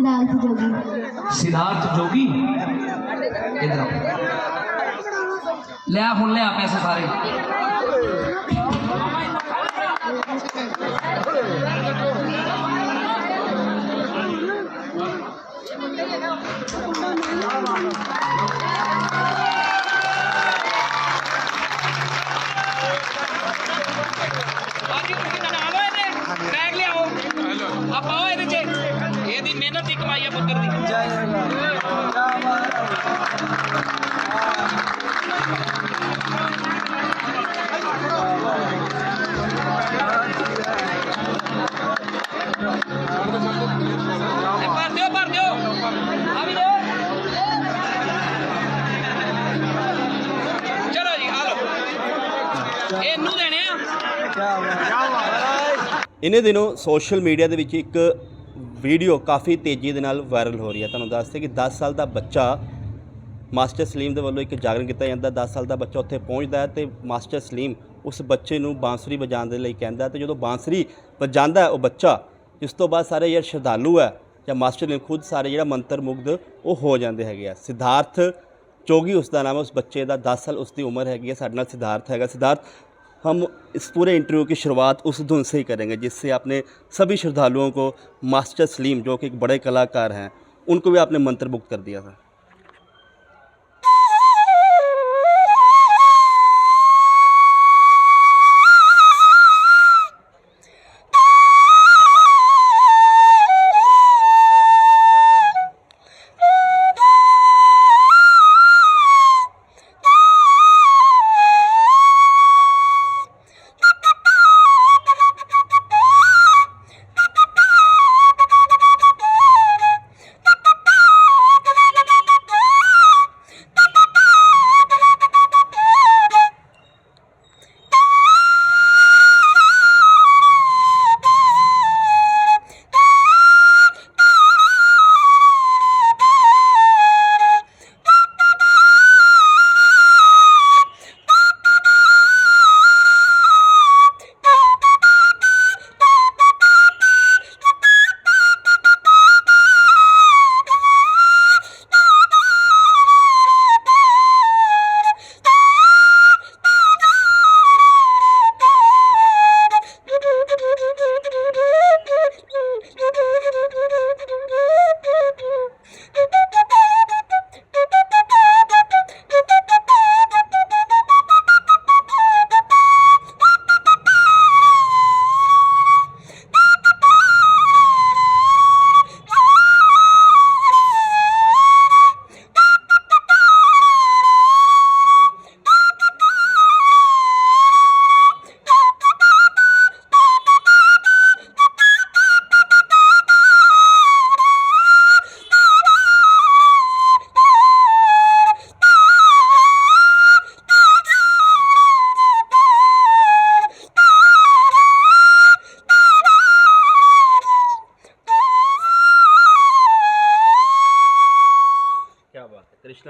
सिद्धार्थ जोगी। सिद्धार्थ जोगी? इधर ले हूँ लिया पैसे सारे। ਤੈਨੂੰ ਦੇਣੇ ਆ? ਇਨੇ ਦਿਨੋਂ ਸੋਸ਼ਲ ਮੀਡੀਆ ਦੇ ਵਿੱਚ ਇੱਕ ਵੀਡੀਓ ਕਾਫੀ ਤੇਜ਼ੀ ਦੇ ਨਾਲ ਵਾਇਰਲ ਹੋ ਰਹੀ ਹੈ। ਤੁਹਾਨੂੰ ਦੱਸਦੇ ਕਿ 10 ਸਾਲ ਦਾ ਬੱਚਾ ਮਾਸਟਰ ਸਲੀਮ ਦੇ ਵੱਲੋਂ ਇੱਕ ਜਾਗਰਣ ਕੀਤਾ ਜਾਂਦਾ 10 ਸਾਲ ਦਾ ਬੱਚਾ ਉੱਥੇ ਪਹੁੰਚਦਾ ਹੈ ਤੇ ਮਾਸਟਰ ਸਲੀਮ ਉਸ ਬੱਚੇ ਨੂੰ ਬਾਂਸਰੀ ਵਜਾਉਣ ਦੇ ਲਈ ਕਹਿੰਦਾ ਤੇ ਜਦੋਂ ਬਾਂਸਰੀ ਵਜਾਉਂਦਾ ਉਹ ਬੱਚਾ, ਇਸ ਤੋਂ ਬਾਅਦ ਸਾਰੇ ਯਾਰ ਸ਼ਰਧਾਲੂ ਹੈ ਜਾਂ ਮਾਸਟਰ ਨੇ ਖੁਦ ਸਾਰੇ ਜਿਹੜਾ ਮੰਤਰ ਮੁਗਧ ਉਹ ਹੋ ਜਾਂਦੇ ਹੈਗੇ ਆ। ਸਿਧਾਰਥ ਚੋਗੀ ਉਸ ਦਾ ਨਾਮ ਹੈ। ਉਸ ਬੱਚੇ ਦਾ 10 ਸਾਲ ਉਸ ਦੀ ਉਮਰ ਹੈਗੀ ਹੈ। ਸਾਡੇ ਨਾਲ ਸਿਧਾਰਥ ਹੈਗਾ। ਸਿਧਾਰਥ हम इस पूरे इंटरव्यू की शुरुआत उस धुन से ही करेंगे, जिससे आपने सभी श्रद्धालुओं को मास्टर सलीम, जो कि एक बड़े कलाकार हैं, उनको भी आपने मंत्रमुग्ध कर दिया था।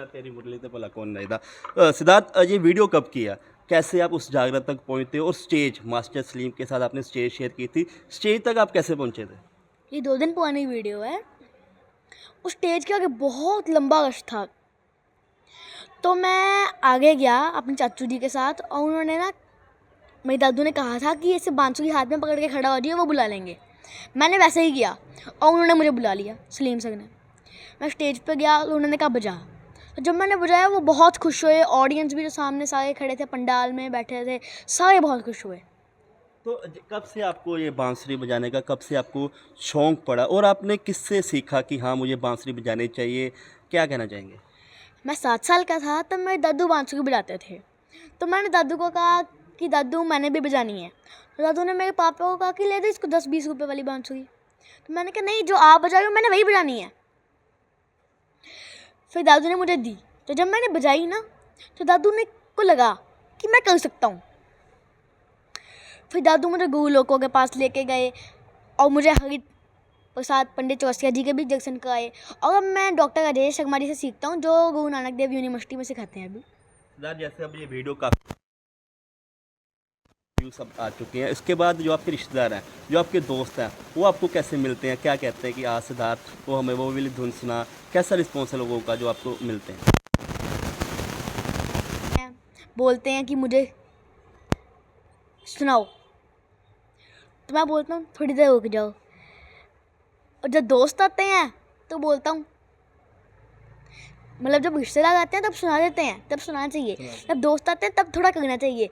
बात तेरी मुरली तो भला कौन नहीं सिद्धार्थ ये वीडियो कब किया? कैसे आप उस जागरण तक पहुँचते और स्टेज, मास्टर सलीम के साथ आपने स्टेज शेयर की थी? स्टेज तक आप कैसे पहुँचे थे? ये दो दिन पुरानी वीडियो है। उस स्टेज के आगे बहुत लंबा रश था। तो मैं आगे गया अपने चाचू जी के साथ और उन्होंने ना, मेरी दादू ने कहा था कि इसे बांसुरी हाथ में पकड़ के खड़ा हो जाइए, वो बुला लेंगे। मैंने वैसे ही किया और उन्होंने मुझे बुला लिया, सलीम सर ने। मैं स्टेज पे गया तो उन्होंने कहा, बजा। जब मैंने बजाया वो बहुत खुश हुए। ऑडियंस भी जो सामने सारे खड़े थे पंडाल में बैठे थे सारे बहुत खुश हुए। तो कब से आपको ये बांसुरी बजाने का कब से आपको शौक पड़ा? और आपने किससे सीखा कि हाँ मुझे बांसुरी बजानी चाहिए? क्या कहना चाहेंगे? मैं सात साल का था तब मेरे दादू बांसुरी बजाते थे। तो मैंने दादू को कहा कि दादू मैंने भी बजानी है। तो दादू ने मेरे पापा को कहा कि ले दे इसको दस बीस रुपये वाली बांसुरी। तो मैंने कहा नहीं जो आप बजा रहे हो मैंने वही बजानी है। फिर दादू ने मुझे दी। तो जब मैंने बजाई ना तो दादू ने को लगा कि मैं कर सकता हूँ। फिर दादू मुझे गुरु लोगों के पास लेके गए और मुझे हरि प्रसाद पंडित चौरसिया जी के भी दर्शन कराए। और अब मैं डॉक्टर अजय शर्मा जी से सीखता हूँ, जो गुरु नानक देव यूनिवर्सिटी में सिखाते हैं अभी। जैसे अब ये वीडियो काफ़ी सब आ चुके हैं। इसके बाद जो आपके रिश्तेदार हैं जो आपके दोस्त हैं वो आपको कैसे मिलते हैं? क्या कहते हैं कि आ सिद्धार्थ वो हमें वो वाली धुन सुना कैसा रिस्पॉन्स है लोगों का जो आपको मिलते हैं? बोलते हैं कि मुझे सुनाओ। तो मैं बोलता हूँ थोड़ी देर रुक जाओ। और जब दोस्त आते हैं तो बोलता हूँ मतलब जब रिश्तेदार आते हैं तब सुना देते हैं तब सुनाना चाहिए। जब दोस्त आते हैं तब थोड़ा करना चाहिए।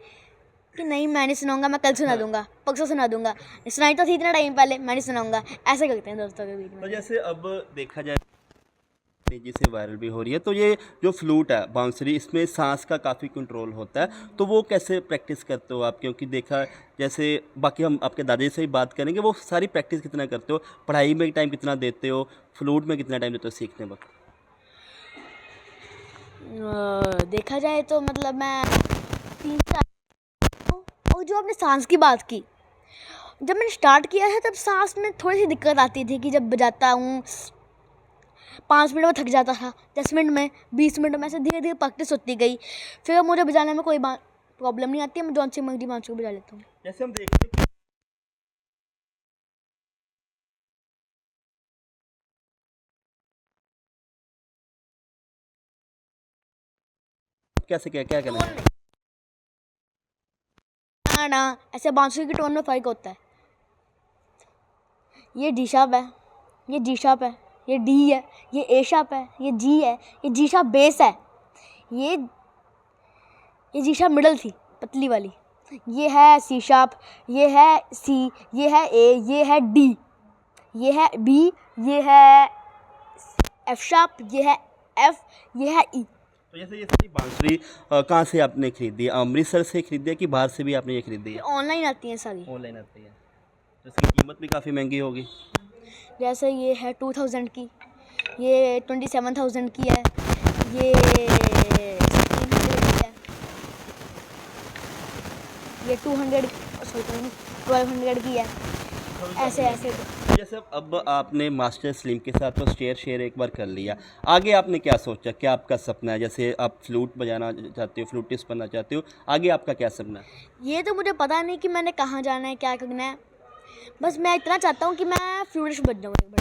कि नहीं मैं नहीं सुनाऊँगा मैं कल सुना दूँगा परसों सुना दूँगा। सुनाई तो थी इतना टाइम पहले मैं नहीं सुनाऊँगा। ऐसे करते हैं दोस्तों के बीच में। तो जैसे अब देखा जाए तेज़ी से वायरल भी हो रही है तो ये जो फ्लूट है बांसुरी इसमें सांस का काफ़ी कंट्रोल होता है। तो वो कैसे प्रैक्टिस करते हो आप? क्योंकि देखा जैसे बाकी हम आपके दादी से ही बात करेंगे वो सारी प्रैक्टिस कितना करते हो? पढ़ाई में टाइम कितना देते हो? फ्लूट में कितना टाइम देते हो सीखने वक्त? देखा जाए तो मतलब मैं तीन चार और जो आपने सांस की बात की? जब मैंने स्टार्ट किया है तब सांस में थोड़ी सी दिक्कत आती थी कि जब बजाता हूँ, पाँच मिनट में थक जाता था, दस मिनट में, बीस मिनट में, ऐसे धीरे धीरे प्रैक्टिस होती गई। फिर मुझे बजाने में कोई बात प्रॉब्लम नहीं आती है मैं जौन सी मर्ज़ी पाँच को बजा लेता हूँ। जैसे हम देखते हैं कैसे क्या क्या करना है ना, ऐसे बांसुरी के टोन में फ़र्क होता है। ये डी शार्प है, ये जी शार्प है, ये डी है, ये ए शार्प है, ये जी है, ये जी शार्प बेस है। ये ये जी शार्प मिडल थी, पतली वाली। ये है सी शार्प ये है सी ये है ए ये है डी ये है बी ये है एफ़ शार्प ये है एफ़ ये है ई तो जैसे ये सारी बांसुरी कहाँ से आपने खरीदी? अमृतसर से खरीदी है कि बाहर से भी आपने ये खरीदी है? ऑनलाइन आती हैं सारी। ऑनलाइन आती है। तो इसकी कीमत भी काफ़ी महँगी होगी। जैसे ये है टू थाउज़ेंड की। ये ट्वेंटी सेवन थाउज़ेंड की है। ये की है ये two hundred sorry twelve hundred की है। ऐसे ऐसे। जैसे अब आपने मास्टर स्लिम के साथ तो शेयर शेयर एक बार कर लिया। आगे आपने क्या सोचा? क्या आपका सपना है? जैसे आप फ्लूट बजाना चाहते हो फ्लूटिस्ट बनना चाहते हो आगे आपका क्या सपना है? ये तो मुझे पता नहीं कि मैंने कहाँ जाना है क्या करना है। बस मैं इतना चाहता हूँ कि मैं फ्लूटिस्ट बन जाऊँ एक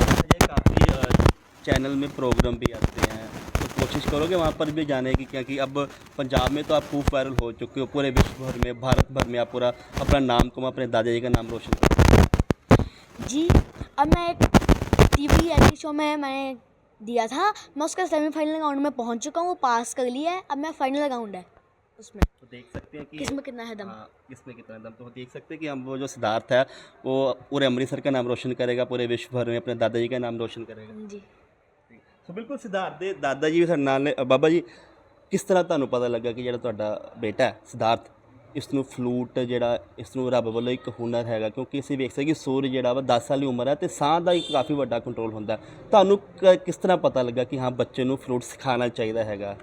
ये काफ़ी चैनल में प्रोग्राम भी आते हैं। तो कोशिश करोगे वहाँ पर भी जाने की क्योंकि अब पंजाब में तो आप खूब वायरल हो चुके हो पूरे विश्व भर में भारत भर में आप पूरा अपना नाम कमा अपने दादाजी का नाम रोशन करो जी अब मैं एक टीवी रियलिटी शो में मैंने दिया था मैं उसका सेमीफाइनल राउंड में पहुंच चुका हूँ वो पास कर लिया है अब मैं फाइनल राउंड है उसमें तो देख सकते हैं कि किसमें कितना है दम हाँ किसमें कितना दम तो देख सकते हैं कि हम वो जो सिद्धार्थ है वो पूरे अमृतसर का नाम रोशन करेगा पूरे विश्व भर में अपने दादाजी का नाम रोशन करेगा जी ਸੋ ਬਿਲਕੁਲ ਸਿਧਾਰਥ ਦੇ ਦਾਦਾ ਜੀ ਵੀ ਸਾਡੇ ਨਾਲ ਨੇ ਅ, ਬਾਬਾ ਜੀ ਕਿਸ ਤਰ੍ਹਾਂ ਤੁਹਾਨੂੰ ਪਤਾ ਲੱਗਾ ਕਿ ਜਿਹੜਾ ਤੁਹਾਡਾ ਬੇਟਾ ਹੈ ਸਿਧਾਰਥ ਇਸ ਨੂੰ ਫਲੂਟ ਜਿਹੜਾ ਇਸ ਨੂੰ ਰੱਬ ਵੱਲੋਂ ਇੱਕ ਹੁਨਰ ਹੈਗਾ, ਕਿਉਂਕਿ ਅਸੀਂ ਵੇਖ ਸਕਦੇ ਕਿ ਸੂਰ ਜਿਹੜਾ ਵਾ 10 ਸਾਲ ਦੀ ਉਮਰ ਹੈ ਤੇ ਸਾਹ ਦਾ ਇੱਕ ਕਾਫੀ ਵੱਡਾ ਕੰਟਰੋਲ ਹੁੰਦਾ ਤੁਹਾਨੂੰ ਕ- ਕਿਸ ਤਰ੍ਹਾਂ ਪਤਾ ਲੱਗਾ ਕਿ ਹਾਂ ਬੱਚੇ ਨੂੰ ਫਲੂਟ ਸਿਖਾਉਣਾ ਚਾਹੀਦਾ ਹੈਗਾ?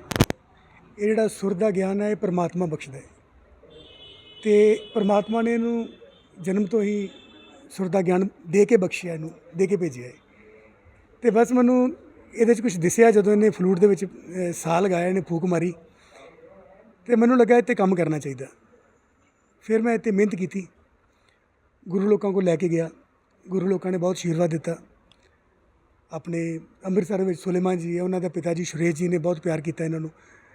ਇਹ ਜਿਹੜਾ ਸੁਰ ਦਾ ਗਿਆਨ ਹੈ, ਇਹ ਪਰਮਾਤਮਾ ਬਖਸ਼ਦਾ ਹੈ। ਤੇ ਪਰਮਾਤਮਾ ਨੇ ਇਹਨੂੰ ਜਨਮ ਤੋਂ ਹੀ ਸੁਰ ਦਾ ਗਿਆਨ ਦੇ ਕੇ ਬਖਸ਼ਿਆ ਇਹਨੂੰ, ਦੇ ਕੇ ਭੇਜਿਆ ਹੈ। ਤੇ ਬਸ ਮੈਨੂੰ ਇਹਦੇ 'ਚ ਕੁਝ ਦਿਸਿਆ ਜਦੋਂ ਇਹਨੇ ਫਲੂਟ ਦੇ ਵਿੱਚ ਸਾਹ ਲਗਾਇਆ, ਇਹਨੇ ਫੂਕ ਮਾਰੀ। ਤੇ ਮੈਨੂੰ ਲੱਗਾ ਇੱਥੇ ਕੰਮ ਕਰਨਾ ਚਾਹੀਦਾ। ਫਿਰ ਮੈਂ ਇੱਥੇ ਮਿਹਨਤ ਕੀਤੀ। ਗੁਰੂ ਲੋਕਾਂ ਕੋਲ ਲੈ ਕੇ ਗਿਆ। ਗੁਰੂ ਲੋਕਾਂ ਨੇ ਬਹੁਤ ਆਸ਼ੀਰਵਾਦ ਦਿੱਤਾ। ਆਪਣੇ ਅੰਮ੍ਰਿਤਸਰ ਵਿੱਚ ਸੁਲੇਮਾਨ ਜੀ ਉਹਨਾਂ ਦਾ ਪਿਤਾ ਜੀ ਸੁਰੇਸ਼ ਜੀ ਨੇ ਬਹੁਤ ਪਿਆਰ ਕੀਤਾ ਇਹਨਾਂ ਨੂੰ।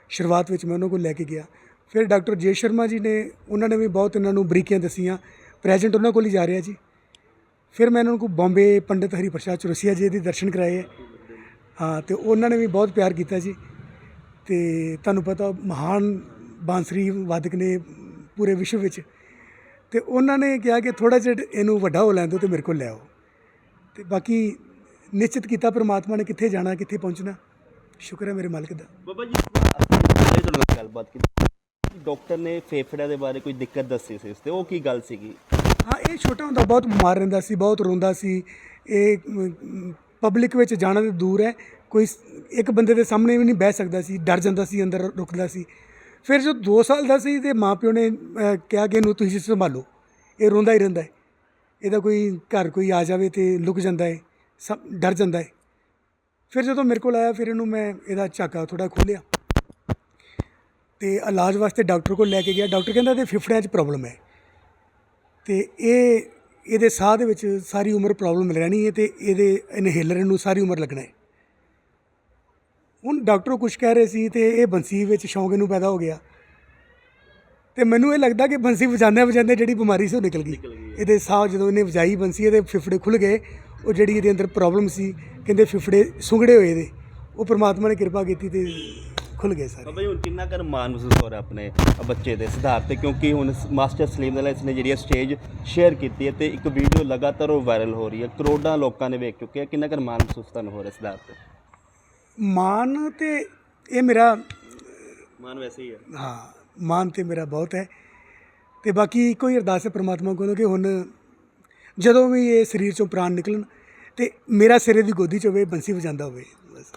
ਸ਼ੁਰੂਆਤ ਵਿੱਚ ਮੈਂ ਉਹਨਾਂ ਕੋਲ ਲੈ ਕੇ ਗਿਆ। ਫਿਰ ਡਾਕਟਰ ਜੇ ਸ਼ਰਮਾ ਜੀ ਨੇ, ਉਹਨਾਂ ਨੇ ਵੀ ਬਹੁਤ ਇਹਨਾਂ ਨੂੰ ਬਰੀਕੀਆਂ ਦਸੀਆਂ। ਪ੍ਰੈਜ਼ੈਂਟ ਉਹਨਾਂ ਕੋਲ ਹੀ ਜਾ ਰਿਹਾ ਜੀ। ਫਿਰ ਮੈਂ ਇਹਨਾਂ ਨੂੰ ਬੰਬੇ ਪੰਡਿਤ ਹਰੀ ਪ੍ਰਸਾਦ ਚੁਰਸੀਆ ਜੀ ਦੇ ਦਰਸ਼ਨ ਕਰਾਏ। ਹੈ ਹਾਂ, ਤੇ ਉਹਨਾਂ ਨੇ ਵੀ ਬਹੁਤ ਪਿਆਰ ਕੀਤਾ ਜੀ। ਤੇ ਤੁਹਾਨੂੰ ਪਤਾ ਮਹਾਨ ਬਾਂਸਰੀ ਵਾਦਕ ਨੇ ਪੂਰੇ ਵਿਸ਼ਵ ਵਿੱਚ। ਤੇ ਉਹਨਾਂ ਨੇ ਕਿਹਾ ਕਿ ਥੋੜਾ ਜਿਹਾ ਇਹਨੂੰ ਵੱਡਾ ਹੋ ਲੈਣ ਦਿਓ ਤੇ ਮੇਰੇ ਕੋਲ ਲੈ ਆਓ। ਤੇ ਬਾਕੀ ਨਿਸ਼ਚਿਤ ਕੀਤਾ ਪ੍ਰਮਾਤਮਾ ਨੇ ਕਿੱਥੇ ਜਾਣਾ ਕਿੱਥੇ ਪਹੁੰਚਣਾ। ਸ਼ੁਕਰ ਹੈ ਮੇਰੇ ਮਾਲਕ ਦਾ। ਬਾਬਾ ਜੀ ਆਪਣੇ ਤੁਹਾਡੇ ਨਾਲ ਗੱਲਬਾਤ ਕੀਤੀ। ਡਾਕਟਰ ਨੇ ਫੇਫੜਿਆਂ ਦੇ ਬਾਰੇ ਕੋਈ ਦਿੱਕਤ ਦੱਸੀ ਸੀ ਉਸ ਤੇ ਉਹ ਕੀ ਗੱਲ ਸੀਗੀ? ਹਾਂ ਇਹ ਛੋਟਾ ਹੁੰਦਾ ਬਹੁਤ ਬਿਮਾਰ ਰਹਿੰਦਾ ਸੀ ਬਹੁਤ ਰੋਂਦਾ ਸੀ। ਇਹ ਪਬਲਿਕ ਵਿੱਚ ਜਾਣਾ ਤੇ ਦੂਰ ਹੈ। ਕੋਈ ਇੱਕ ਬੰਦੇ ਦੇ ਸਾਹਮਣੇ ਵੀ ਨਹੀਂ ਬਹਿ ਸਕਦਾ ਸੀ ਡਰ ਜਾਂਦਾ ਸੀ ਅੰਦਰ ਰੁਕਦਾ ਸੀ। ਫਿਰ ਜਦੋਂ 2 ਸਾਲ ਦਾ ਸੀ ਤੇ ਮਾਪਿਓ ਨੇ ਕਿਹਾ ਕਿ ਇਹਨੂੰ ਤੁਸੀਂ ਸੰਭਾਲੋ। ਇਹ ਰੋਂਦਾ ਹੀ ਰਹਿੰਦਾ ਹੈ। ਇਹਦਾ ਕੋਈ ਘਰ ਕੋਈ ਆ ਜਾਵੇ ਤੇ ਲੁਕ ਜਾਂਦਾ ਹੈ ਸਭ ਡਰ ਜਾਂਦਾ ਹੈ। ਫਿਰ ਜਦੋਂ ਮੇਰੇ ਕੋਲ ਆਇਆ, ਫਿਰ ਇਹਨੂੰ ਮੈਂ ਇਹਦਾ ਝਾਕਾ ਥੋੜਾ ਖੋਲ੍ਹਿਆ। ਤੇ ਇਲਾਜ ਵਾਸਤੇ ਡਾਕਟਰ ਕੋਲ ਲੈ ਕੇ ਗਿਆ। ਡਾਕਟਰ ਕਹਿੰਦਾ ਤੇ ਫਿਫੜਿਆਂ 'ਚ ਪ੍ਰੋਬਲਮ ਹੈ। ਤੇ ਇਹ, ਇਹਦੇ ਸਾਹ ਦੇ ਵਿੱਚ ਸਾਰੀ ਉਮਰ ਪ੍ਰੋਬਲਮ ਰਹਿਣੀ ਹੈ ਤੇ ਇਹਦੇ ਇਨਹੇਲਰ ਨੂੰ ਸਾਰੀ ਉਮਰ ਲੱਗਣਾ ਹੈ। ਹੁਣ ਡਾਕਟਰ ਕੁਝ ਕਹਿ ਰਹੇ ਸੀ ਤੇ ਇਹ ਬੰਸੀ ਵਿੱਚ ਸ਼ੌਂਕ ਇਹਨੂੰ ਪੈਦਾ ਹੋ ਗਿਆ। ਤੇ ਮੈਨੂੰ ਇਹ ਲੱਗਦਾ ਕਿ ਬੰਸੀ ਵਜਾਉਂਦੇ ਵਜਾਉਂਦੇ ਜਿਹੜੀ ਬਿਮਾਰੀ ਸੀ ਉਹ ਨਿਕਲ ਗਈ। ਇਹਦੇ ਸਾਹ ਜਦੋਂ ਇਹਨੇ ਵਜਾਈ ਬੰਸੀ ਇਹਦੇ ਫਿਫੜੇ ਖੁੱਲ ਗਏ। ਉਹ ਜਿਹੜੀ ਇਹਦੇ ਅੰਦਰ ਪ੍ਰੋਬਲਮ ਸੀ ਕਹਿੰਦੇ ਫਿਫੜੇ ਸੁੰਗੜੇ ਹੋਏ ਇਹਦੇ। ਉਹ ਪ੍ਰਮਾਤਮਾ ਨੇ ਕਿਰਪਾ ਕੀਤੀ ਤੇ ਖੁੱਲ ਗਏ ਸਾਰੇ। ਬਾਬਾ ਜੀ ਹੁਣ ਕਿੰਨਾ ਕਰ ਮਾਣ ਮਹਿਸੂਸ ਹੋ ਰਿਹਾ ਆਪਣੇ ਬੱਚੇ ਦੇ ਸਿਧਾਰਥ ਤੇ? ਕਿਉਂਕਿ ਹੁਣ ਮਾਸਟਰ ਸਲੀਮ ਨਾਲ ਇਸਨੇ ਜਿਹੜੀ ਸਟੇਜ ਸ਼ੇਅਰ ਕੀਤੀ ਹੈ ਤੇ ਇੱਕ ਵੀਡੀਓ ਲਗਾਤਾਰ ਉਹ ਵਾਇਰਲ ਹੋ ਰਹੀ ਹੈ। ਕਰੋੜਾਂ ਲੋਕਾਂ ਨੇ ਵੇਖ ਚੁੱਕੇ ਆ। ਕਿੰਨਾ ਕਰ ਮਾਣ ਮਹਿਸੂਸ ਤੁਹਾਨੂੰ ਹੋ ਰਿਹਾ ਸਿਧਾਰਥ ਤੇ? ਮਾਨ ਤੇ ਇਹ ਮੇਰਾ ਮਾਣ ਵੈਸੇ ਹੀ ਹੈ। ਹਾਂ ਮਾਨ ਤੇ ਮੇਰਾ ਬਹੁਤ ਹੈ। ਤੇ ਬਾਕੀ ਇੱਕੋ ਹੀ ਅਰਦਾਸ ਹੈ ਪ੍ਰਮਾਤਮਾ ਕੋਲੋਂ ਕਿ ਹੁਣ ਜਦੋਂ ਵੀ ਇਹ ਸਰੀਰ ਚੋਂ ਪ੍ਰਾਣ ਨਿਕਲਣ ਤੇ ਮੇਰਾ ਸਿਰੇ ਦੀ ਗੋਦੀ ਚ ਹੋਵੇ ਬੰਸੀ ਵਜਾਉਂਦਾ ਹੋਵੇ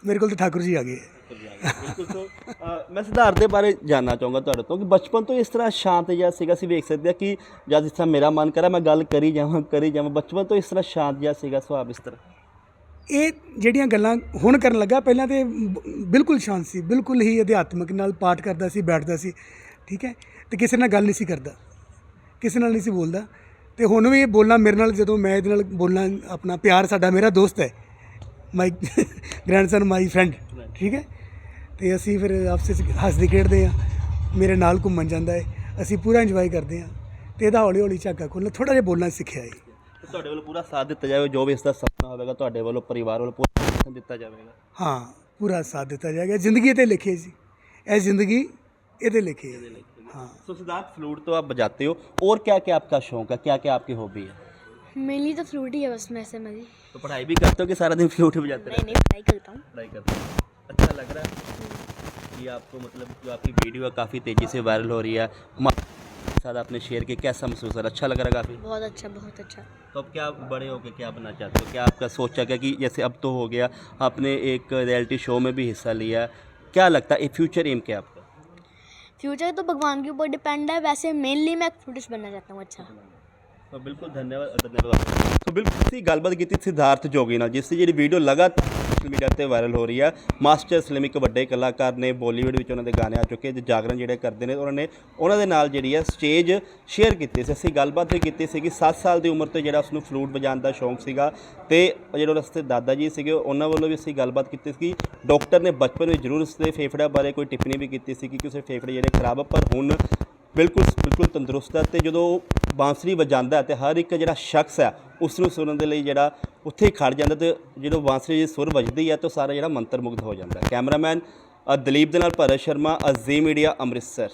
ਮੇਰੇ ਕੋਲ ਤਾਂ ਠਾਕੁਰ ਜੀ ਆ ਗਏ ਬਿਲਕੁਲ ਸੋ ਮੈਂ ਸਿਧਾਰਥ ਦੇ ਬਾਰੇ ਜਾਨਣਾ ਚਾਹੂੰਗਾ ਤੁਹਾਡੇ ਤੋਂ ਕਿ ਬਚਪਨ ਤੋਂ ਇਸ ਤਰ੍ਹਾਂ ਸ਼ਾਂਤ ਜਿਹਾ ਸੀਗਾ ਅਸੀਂ ਵੇਖ ਸਕਦੇ ਹਾਂ ਕਿ ਜਦ ਜਿਸ ਤਰ੍ਹਾਂ ਮੇਰਾ ਮਨ ਕਰਾ ਮੈਂ ਗੱਲ ਕਰੀ ਜਾਵਾਂ ਕਰੀ ਜਾਵਾਂ ਬਚਪਨ ਤੋਂ ਇਸ ਤਰ੍ਹਾਂ ਸ਼ਾਂਤ ਜਿਹਾ ਸੀਗਾ ਸੁਭਾਅ ਇਸ ਤਰ੍ਹਾਂ ਇਹ ਜਿਹੜੀਆਂ ਗੱਲਾਂ ਹੁਣ ਕਰਨ ਲੱਗਾ, ਪਹਿਲਾਂ ਤੇ ਬਿਲਕੁਲ ਸ਼ਾਂਤ ਸੀ, ਬਿਲਕੁਲ ਹੀ ਅਧਿਆਤਮਿਕ ਨਾਲ ਪਾਠ ਕਰਦਾ ਸੀ, ਬੈਠਦਾ ਸੀ, ਠੀਕ ਹੈ? ਤੇ ਕਿਸੇ ਨਾਲ ਗੱਲ ਨਹੀਂ ਸੀ ਕਰਦਾ, ਕਿਸੇ ਨਾਲ ਨਹੀਂ ਸੀ ਬੋਲਦਾ। ਤੇ ਹੁਣ ਵੀ ਇਹ ਬੋਲਣਾ ਮੇਰੇ ਨਾਲ, ਜਦੋਂ ਮੈਂ ਇਹਦੇ ਨਾਲ ਬੋਲਣਾ, ਆਪਣਾ ਪਿਆਰ ਸਾਡਾ ਮੇਰਾ ਦੋਸਤ ਹੈ, ਮਾਈ ਗ੍ਰੈਂਡਸਨ ਮਾਈ ਫਰੈਂਡ ਠੀਕ ਹੈ? ਤੇ ਅਸੀਂ ਫਿਰ ਆਪਸ ਵਿੱਚ ਹੱਸਦੇ ਖੇਡਦੇ ਆ ਮੇਰੇ ਨਾਲ ਘੁੰਮਣ ਜਾਂਦਾ ਹੈ, ਅਸੀਂ ਪੂਰਾ ਇੰਜੋਏ ਕਰਦੇ ਆ ਤੇ ਇਹਦਾ ਹੌਲੀ ਹੌਲੀ ਝਾਕਾ ਖੁੱਲ੍ਹਣਾ ਥੋੜਾ ਜਿਹਾ ਬੋਲਣਾ ਸਿੱਖਿਆ ਹੈ। ਤੇ ਤੁਹਾਡੇ ਵੱਲੋਂ ਪੂਰਾ ਸਾਥ ਦਿੱਤਾ ਜਾਵੇ ਜੋ ਵੀ ਇਸ ਦਾ ਸੁਪਨਾ ਹੋਵੇਗਾ ਤੁਹਾਡੇ ਵੱਲੋਂ ਪਰਿਵਾਰ ਵੱਲੋਂ ਪੂਰਾ ਸਮਰਥਨ ਦਿੱਤਾ ਜਾਵੇਗਾ ਹਾਂ ਪੂਰਾ ਸਾਥ ਦਿੱਤਾ ਜਾਏਗਾ ਜ਼ਿੰਦਗੀ ਤੇ ਲਿਖੀ ਜੀ ਇਹ ਜ਼ਿੰਦਗੀ ਇਹਦੇ ਲਿਖੀ ਹੈ हाँ सो सिद्धार्थ फ्लूट तो आप बजाते हो और क्या क्या आपका शौक है क्या क्या आपकी हॉबी है मेनली तो फ्रूट ही है बस मैं से मेरी तो पढ़ाई भी करते हो कि सारा दिन फ्लूट ही बजाते नहीं रहते नहीं पढ़ाई करता हूँ हो पढ़ाई करते हो अच्छा लग रहा है ये आपको मतलब जो आपकी वीडियो है काफ़ी तेज़ी से वायरल हो रही है मा- साथ आपने शेयर किया कैसा महसूस हो रहा है अच्छा लग रहा है काफ़ी बहुत अच्छा बहुत अच्छा तो अब क्या बड़े होकर क्या बनना चाहते हो क्या आपका सोचा क्या कि जैसे अब तो हो गया आपने एक रियलिटी शो में भी हिस्सा लिया क्या लगता है फ्यूचर एम क्या आपका फ्यूचर तो भगवान के ऊपर डिपेंड है वैसे मेनली मैं फ्रूटिस्ट बनना चाहता हूँ अच्छा ਤਾਂ ਬਿਲਕੁਲ ਧੰਨਵਾਦ ਧੰਨਵਾਦ ਸੋ ਬਿਲਕੁਲ ਅਸੀਂ ਗੱਲਬਾਤ ਕੀਤੀ ਸਿਧਾਰਥ ਜੋਗੀ ਨਾਲ ਜਿਸ ਦੀ ਜਿਹੜੀ ਵੀਡੀਓ ਲਗਾਤਾਰ ਸੋਸ਼ਲ ਮੀਡੀਆ ਤੇ ਵਾਇਰਲ ਹੋ ਰਹੀ ਹੈ ਮਾਸਟਰ ਸਲਿਮ ਇੱਕ ਵੱਡੇ ਕਲਾਕਾਰ ਨੇ ਬਾਲੀਵੁੱਡ ਵਿੱਚ ਉਹਨਾਂ ਦੇ ਗਾਣੇ ਆ ਚੁੱਕੇ ਤੇ ਜਾਗਰਣ ਜਿਹੜੇ ਕਰਦੇ ਨੇ, ਉਹਨਾਂ ਨੇ ਉਹਨਾਂ ਦੇ ਨਾਲ ਜਿਹੜੀ ਹੈ ਸਟੇਜ ਸ਼ੇਅਰ ਕੀਤੀ ਸੀ। ਅਸੀਂ ਗੱਲਬਾਤ ਵੀ ਕੀਤੀ ਸੀ ਕਿ 7 ਸਾਲ ਦੀ ਉਮਰ ਤੋਂ ਜਿਹੜਾ ਉਸ ਨੂੰ ਫਲੂਟ ਵਜਾਉਣ ਦਾ ਸ਼ੌਂਕ ਸੀਗਾ ਤੇ ਜਿਹੜੇ ਰਸਤੇ ਦਾਦਾ ਜੀ ਸੀਗੇ, ਉਹਨਾਂ ਵੱਲੋਂ ਵੀ ਅਸੀਂ ਗੱਲਬਾਤ ਕੀਤੀ ਸੀ ਕਿ ਡਾਕਟਰ ਨੇ ਬਚਪਨ ਵਿੱਚ ਜ਼ਰੂਰ ਉਸਦੇ ਫੇਫੜਿਆਂ ਬਾਰੇ ਕੋਈ ਟਿੱਪਣੀ ਵੀ ਕੀਤੀ ਸੀ ਕਿ ਉਸਦੇ ਫੇਫੜੇ ਜਿਹੜੇ ਖਰਾਬ ਆ, ਪਰ ਹੁਣ ਬਿਲਕੁਲ ਬਿਲਕੁਲ ਤੰਦਰੁਸਤ ਹੈ ਤੇ ਜਦੋਂ ਬਾਂਸਰੀ ਵਜਾਉਂਦਾ ਹੈ ਤੇ ਹਰ ਇੱਕ ਜਿਹੜਾ ਸ਼ਖਸ ਹੈ ਉਸ ਨੂੰ ਸੁਣਨ ਦੇ ਲਈ ਜਿਹੜਾ ਉੱਥੇ ਹੀ ਖੜ ਜਾਂਦਾ ਤੇ ਜਦੋਂ ਬਾਂਸਰੀ ਦੀ ਸੁਰ ਵੱਜਦੀ ਹੈ ਤਾਂ ਸਾਰਾ ਜਿਹੜਾ ਮੰਤਰ ਮੁਗਧ ਹੋ ਜਾਂਦਾ। ਕੈਮਰਾਮੈਨ ਦਲੀਪ ਦੇ ਨਾਲ ਭਰਤ ਸ਼ਰਮਾ ਅਜੀ ਮੀਡੀਆ, ਅੰਮ੍ਰਿਤਸਰ।